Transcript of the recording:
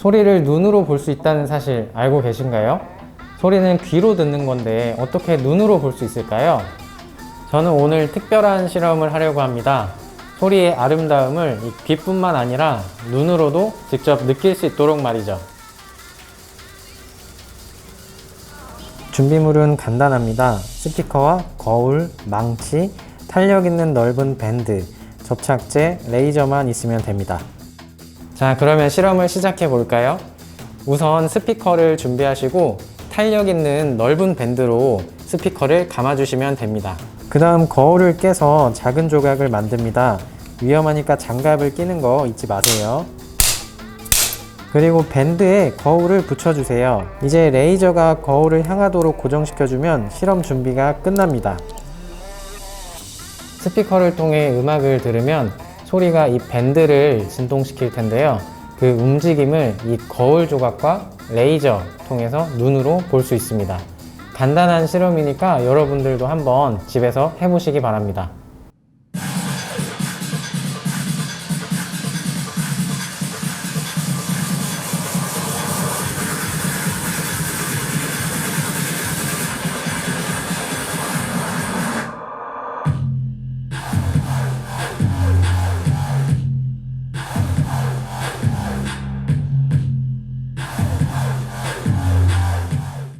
소리를 눈으로 볼 수 있다는 사실 알고 계신가요? 소리는 귀로 듣는 건데 어떻게 눈으로 볼 수 있을까요? 저는 오늘 특별한 실험을 하려고 합니다. 소리의 아름다움을 이 귀뿐만 아니라 눈으로도 직접 느낄 수 있도록 말이죠. 준비물은 간단합니다. 스피커와 거울, 망치, 탄력 있는 넓은 밴드, 접착제, 레이저만 있으면 됩니다. 자, 그러면 실험을 시작해 볼까요? 우선 스피커를 준비하시고 탄력 있는 넓은 밴드로 스피커를 감아주시면 됩니다. 그 다음 거울을 깨서 작은 조각을 만듭니다. 위험하니까 장갑을 끼는 거 잊지 마세요. 그리고 밴드에 거울을 붙여주세요. 이제 레이저가 거울을 향하도록 고정시켜주면 실험 준비가 끝납니다. 스피커를 통해 음악을 들으면 소리가 이 밴드를 진동시킬 텐데요. 그 움직임을 이 거울 조각과 레이저 통해서 눈으로 볼 수 있습니다. 간단한 실험이니까 여러분들도 한번 집에서 해보시기 바랍니다.